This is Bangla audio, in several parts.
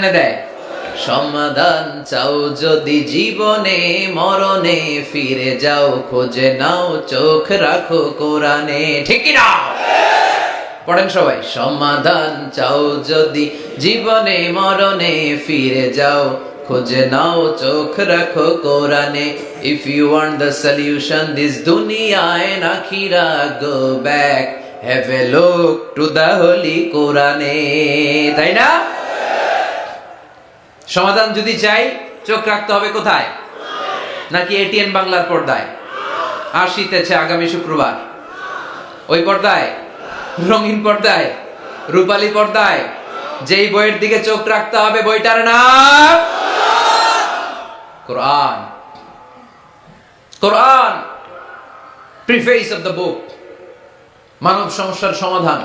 এনে দেয়? সমাধান চাও যদি জীবনে, মরণে ফিরে যাও, খোঁজে নাও, চোখ রাখো কোরআনে। ঠিক না পড়েন সবাই। সমাধান চাও যদি জীবনে, মরণে ফিরে যাও, খুঁজে নাও, চোখ রাখো কোরআনে। If you want the solution this দুনিয়ায় go back have a look to the holy কোরআনে তাই না? সমাধান যদি চাই, চোখ রাখতে হবে কোথায়? নাকি এটিএন বাংলার পর্দায়? আসিতেছে আগামী শুক্রবার। ওই পর্দায়? রঙিন পর্দায়? রূপালী পর্দায়? যেই বইয়ের দিকে চোখ রাখতে হবে বইটার নাম Quran. Quran preface of the book মানব সমস্যার সমাধান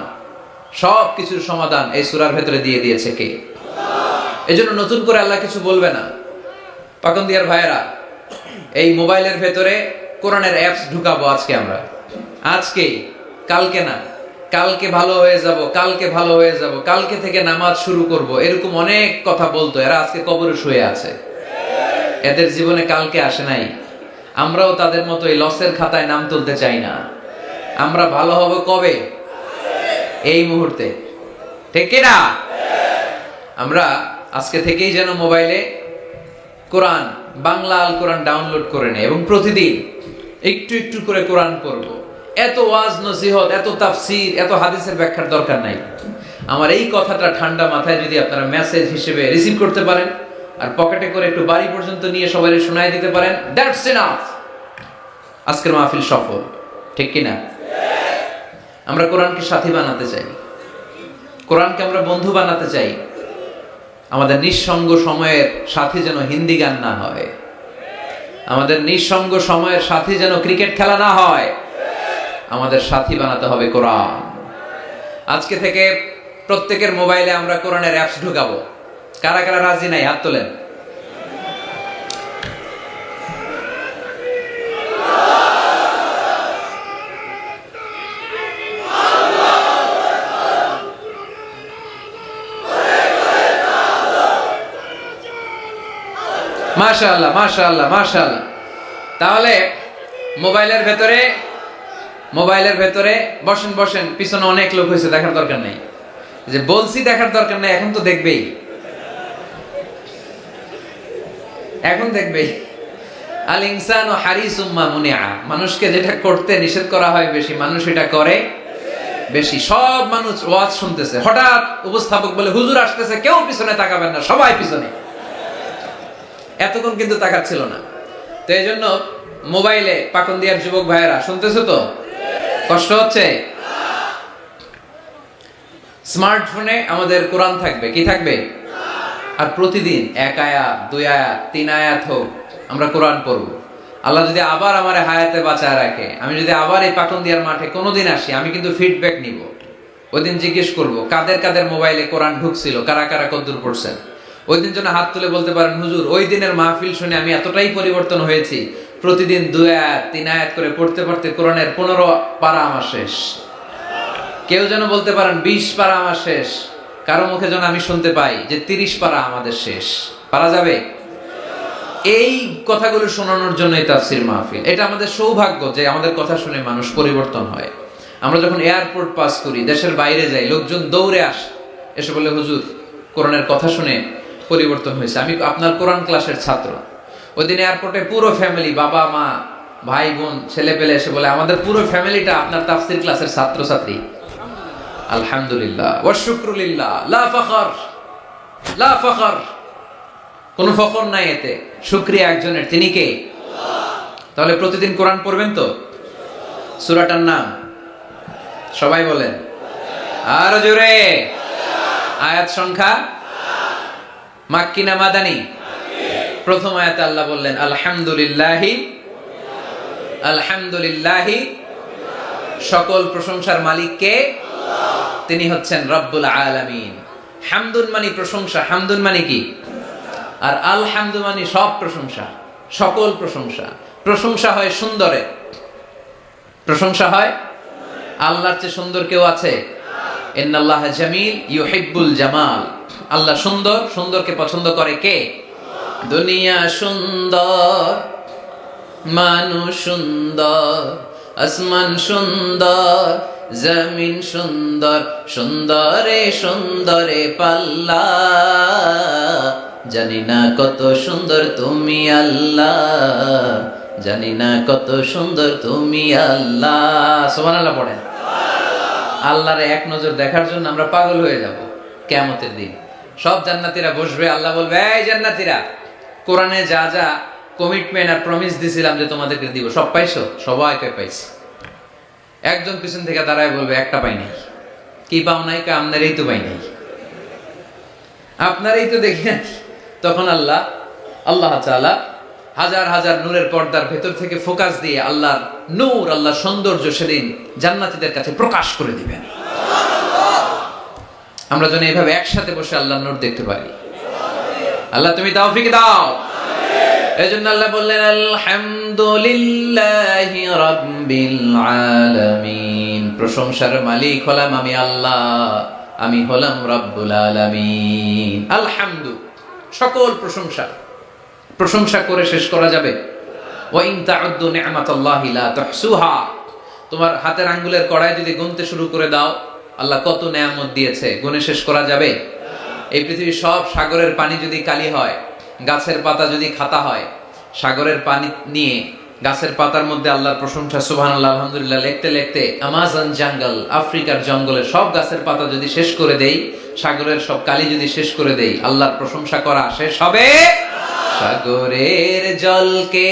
সব কিছুর সমাধান এই সুরার ভেতরে দিয়ে দিয়েছে কে? এজন্য নতুন করে আল্লাহ কিছু বলবে না। পাকন্দিয়ার ভাইয়েরা, এই মোবাইলের ভেতরে কোরআনের অ্যাপস ঢুকাবো আজকে আমরা। আজকেই কালকে না, কালকে ভালো হয়ে যাব, কালকে ভালো হয়ে যাব, কালকে থেকে নামাজ শুরু করব, এরকম অনেক কথা বলতো, এরা আজকে কবরে শুয়ে আছে। এদের জীবনে কালকে আসে নাই। আমরাও তাদের মতো এই লসের খাতায় নাম তুলতে চাই না। আমরা ভালো হব কবে? এই মুহূর্তে। ঠিক না আমরা আজকে থেকেই যেন মোবাইলে কোরআন, বাংলা আল কোরআন ডাউনলোড করে নেয় এবং প্রতিদিন একটু একটু করে কোরআন পড়ব। এত ওয়াজ নসিহত, এত তাফসির, এত হাদিসের ব্যাখ্যার দরকার নাই। আমার এই কথাটা ঠান্ডা মাথায় যদি আপনারা মেসেজ হিসেবে রিসিভ করতে পারেন, আর পকেটে করে একটু বাড়ি পর্যন্ত নিয়ে সবাই শোনায় দিতে পারেন দ্যাটস এনাফ আজকের মাহফিল সফল, ঠিক কি না আমরা কোরআনকে সাথী বানাতে চাই। কোরআনকে আমরা বন্ধু বানাতে চাই। আমাদের নিঃসঙ্গ সময়ের সাথে যেন হিন্দি গান না হয়। আমাদের নিঃসঙ্গ সময়ের সাথে যেন ক্রিকেট খেলা না হয়। আমাদের সাথী বানাতে হবে কোরআন। আজকে থেকে প্রত্যেকের মোবাইলে আমরা কোরআনের অ্যাপস ঢুকাবো। কারা কারা রাজি নাই? হাত তোলেন। মাশাআল্লাহ মাশাআল্লাহ মাশাআল্লাহ। তাহলে মোবাইলের ভেতরে মোবাইলের ভেতরে বসেন বসেন, পিছনে অনেক লোক হয়েছে, দেখার দরকার নেই। যে বলছি, দেখার দরকার নেই, এখন তো দেখবেই। এখন দেখবেই। আল ইনসান ও হারিস উম্মা মুনিয়া মানুষকে যেটা করতে নিষেধ করা হয় বেশি, মানুষ এটা করে বেশি। সব মানুষ ওয়াজ শুনতেছে। হঠাৎ উপস্থাপক বলে, হুজুর আসতেছে, কেউ পিছনে তাকাবেন না, সবাই পিছনে। এতক্ষণ কিন্তু তাকাচ্ছিল না। তো এই জন্য মোবাইলে পাকন দিয়ার যুবক ভাইয়েরা, শুনতেছো তো? কষ্ট হচ্ছে? স্মার্টফোনে আমাদের কোরআন থাকবে। কি থাকবে? আর প্রতিদিন এক আয়াত, দুই আয়াত, তিন আয়াত হোক, আমরা কোরআন পড়ব। আল্লাহ যদি আবার আমার হায়াতে বাঁচায় রাখে, আমি যদি আবার এই পাকন দিয়ার মাঠে কোনোদিন আসি, আমি কিন্তু ফিডব্যাক নিব। ওই দিন জিজ্ঞেস করব, কাদের কাদের মোবাইলে কোরআন ঢুকছিল, কারা কারা কদ্দুর পড়ছেন? ওই দিন জন্য হাত তুলে বলতে পারেন, হুজুর, ওই দিনের মাহফিল শুনে আমি এতটাই পরিবর্তন হয়েছি। প্রতিদিন দুই আয়াত, তিন আয়াত করে পড়তে পড়তে কোরআনের পনেরো পারা আমার শেষ। কেউ যেন বলতে পারেন, বিশ পারা আমার শেষ। কারও মুখে যেন আমি শুনতে পাই যে তিরিশ পারা আমাদের শেষ। পারা যাবে? এই কথাগুলো শোনানোর জন্যই তাফসির মাহফিল। এটা আমাদের সৌভাগ্য যে আমাদের কথা শুনে মানুষ পরিবর্তন হয়। আমরা যখন এয়ারপোর্ট পাস করি, দেশের বাইরে যাই, লোকজন দৌড়ে আস। এসে বলে, হুজুর, কোরআনের কথা শুনে পরিবর্তন হয়েছে। আমি আপনার কোরআন ক্লাসের ছাত্র। ওই এয়ারপোর্টে পুরো ফ্যামিলি বাবা, মা, ভাই, বোন, ছেলে পেলে এসে বলে, আমাদের পুরো ফ্যামিলিটা আপনার তাফসির ক্লাসের ছাত্র ছাত্রী আলহামদুলিল্লাহ। ওয়াশুক্রুলিল্লাহ লা ফখর। লা ফখর। কোনো ফখর নাই এতে। শুক্রিয়া একজনের। তিনি কে? তাহলে প্রতিদিন কোরআন পড়বেন তো? সূরাটার নাম? সবাই বলেন। আর জোরে। আয়াত সংখ্যা মাক্কি না মাদানি? প্রথম আয়াতে আল্লাহ বললেন, আলহামদুলিল্লাহি আলহামদুলিল্লাহি, সকল প্রশংসার মালিককে তিনি হচ্ছেন রব্বুল আলামিন। হামদুন মানি প্রশংসা, হামদুন মানি কি? আর আলহামদু মানি সব প্রশংসা, সকল প্রশংসা। প্রশংসা হয় সুন্দরে। প্রশংসা হয় আল্লাহর চেয়ে সুন্দর কেউ আছে? ইন্নাল্লাহ জামিল ইউহিব্বুল জামাল। আল্লাহ সুন্দর, সুন্দরকে পছন্দ করে কে? দুনিয়া সুন্দর, মানুষ সুন্দর, আসমান সুন্দর, জমিন সুন্দর, সুন্দরে সুন্দরে পাল্লা। জানি না কত সুন্দর তুমি আল্লাহ, জানি না কত সুন্দর তুমি আল্লাহ। সোমান আল্লাহ পড়েন। আল্লাহর এক নজর দেখার জন্য আমরা পাগল হয়ে যাব কেমতের দিন। সব জান্নাতীরা বসবে। আল্লাহ বলবে, এই জান্নাতীরা, কোরআনে যা যা কমিটমেন্ট আর প্রমিস দিছিলাম যে তোমাদেরকে দিব, সব পাইছো? সবাইকে পাইছি। একজন পিছন থেকে দাঁড়ায় বলবে, একটা পাই নাই। কি পাও নাই কা? আপনারই তো পাই নাই। আপনারই তো দেখি নাই। তখন আল্লাহ আল্লাহ তাআলা হাজার হাজার নূরের পর্দার ভেতর থেকে ফোকাস দিয়ে আল্লাহর নূর, আল্লাহর সৌন্দর্য সেদিন জান্নাতীদের কাছে প্রকাশ করে দিবেন। আমরা যেন এইভাবে একসাথে বসে আল্লাহ নূর দেখতে পারি। আল্লাহ, তুমি তাওফিক দাও। এই জন্য আল্লাহ বললেন, আলহামদুলিল্লাহি রাব্বিল আলামিন। প্রশংসার মালিক হলাম আমি আল্লাহ, আমি হলাম রব্বুল আলামিন। আলহামদু, সকল প্রশংসা। প্রশংসা করে শেষ করা যাবে। ওয়াইন তাউদ্দু নি'মাতাল্লাহি লা তুহসুহা। তোমার হাতের আঙ্গুলের কড়াই যদি গুনতে শুরু করে দাও আল্লাহ কত নেয়ামত দিয়েছে? গুনে শেষ করা যাবে? এই পৃথিবীর সব সাগরের পানি যদি কালি হয়, গাছের পাতা যদি খাতা হয়, সাগরের পানি নিয়ে গাছের পাতার মধ্যে আল্লাহর প্রশংসা, সুবহানাল্লাহ, আলহামদুলিল্লাহ, লিখতে লিখতে আমাজন জঙ্গল আফ্রিকার জঙ্গলে সব গাছের পাতা যদি শেষ করে দেই, সাগরের সব কালি যদি শেষ করে দেই, আল্লাহর প্রশংসা করা শেষ হবে? সাগরের জলকে